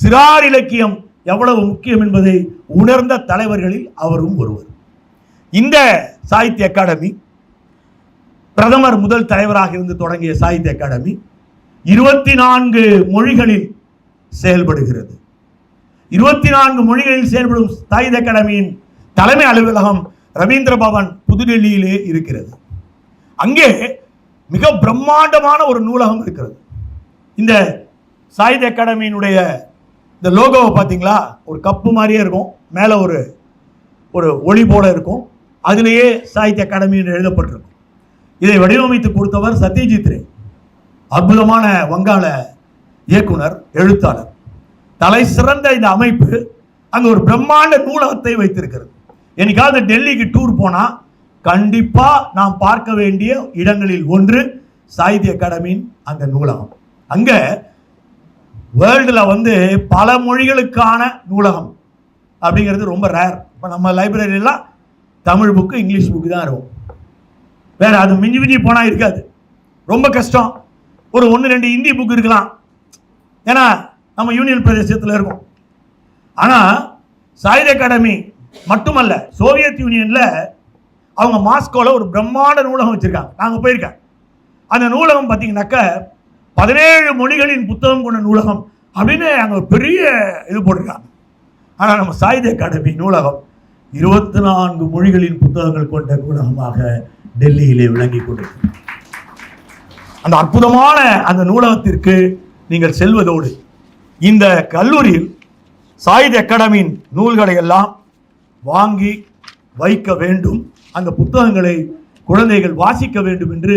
சிறார் இலக்கியம் எவ்வளவு முக்கியம் என்பதை உணர்ந்த தலைவர்களில் அவரும் ஒருவர். இந்த சாகித்ய அகாடமி பிரதமர் முதல் தலைவராக இருந்து தொடங்கிய சாகித்ய அகாடமி இருபத்தி நான்கு மொழிகளில் செயல்படுகிறது. இருபத்தி நான்கு மொழிகளில் செயல்படும் சாகித்ய அகாடமியின் தலைமை அலுவலகம் ரவீந்திர பவன் புதுடெல்லியிலே இருக்கிறது. அங்கே மிக பிரம்மாண்டமான ஒரு நூலகம் இருக்கிறது. இந்த சாகித்ய அகாடமியினுடைய இந்த லோகோவை பார்த்தீங்களா? ஒரு கப்பு மாதிரியே இருக்கும். மேலே ஒரு ஒரு ஒளி போல இருக்கும். அதிலேயே சாகித்ய அகாடமி என்று எழுதப்பட்டிருக்கும். இதை வடிவமைத்து கொடுத்தவர் சத்யஜித் ரே. அற்புதமான வங்காள இயக்குனர் எழுத்தாளர். தலை சிறந்த இந்த அமைப்பு அங்கே ஒரு பிரம்மாண்ட நூலகத்தை வைத்திருக்கிறது. என்னைக்காவது டெல்லிக்கு டூர் போனால் கண்டிப்பாக நாம் பார்க்க வேண்டிய இடங்களில் ஒன்று சாகித்ய அகாடமியின் அந்த நூலகம். அங்கே வேர்ல்டில் வந்து பல மொழிகளுக்கான நூலகம் அப்படிங்கிறது ரொம்ப ரேர் இப்போ நம்ம லைப்ரரியெல்லாம் தமிழ் புக்கு இங்கிலீஷ் புக்கு தான் இருக்கும். வேறு அது மிஞ்சி மிஞ்சி போனால் இருக்காது. ரொம்ப கஷ்டம். ஒரு ஒன்று ரெண்டு ஹிந்தி புக் இருக்கலாம். ஏன்னா நம்ம யூனியன் பிரதேசத்தில் இருக்கோம். ஆனால் சாகித்ய அகாடமி மட்டுமல்ல சோவியத் யூனியனில் அவங்க மாஸ்கோவில் ஒரு பிரம்மாண்ட நூலகம் வச்சுருக்காங்க. நாங்கள் போயிருக்கேன் அந்த நூலகம் பார்த்தீங்கன்னாக்க பதினேழு மொழிகளின் புத்தகம் கொண்ட நூலகம் அப்படின்னு அங்கே பெரிய இது போட்டிருக்காங்க. ஆனால் நம்ம சாகித்ய அகாடமி நூலகம் இருபத்தி நான்கு மொழிகளின் புத்தகங்கள் கொண்ட நூலகமாக டெல்லியிலே விளங்கி கொண்டிருக்கிறது. அந்த அற்புதமான அந்த நூலகத்திற்கு நீங்கள் செல்வதோடு இந்த கல்லூரியில் சாகித்ய அகாடமியின் நூல்களை எல்லாம் வாங்கி வைக்க வேண்டும். அந்த புத்தகங்களை குழந்தைகள் வாசிக்க வேண்டும் என்று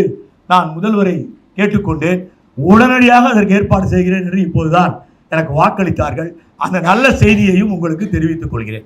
நான் முதல்வரை கேட்டுக்கொண்டேன். உடனடியாக அதற்கு ஏற்பாடு செய்கிறேன் என்று இப்போதுதான் எனக்கு வாக்களித்தார்கள். அந்த நல்ல செய்தியையும் உங்களுக்கு தெரிவித்துக் கொள்கிறேன்.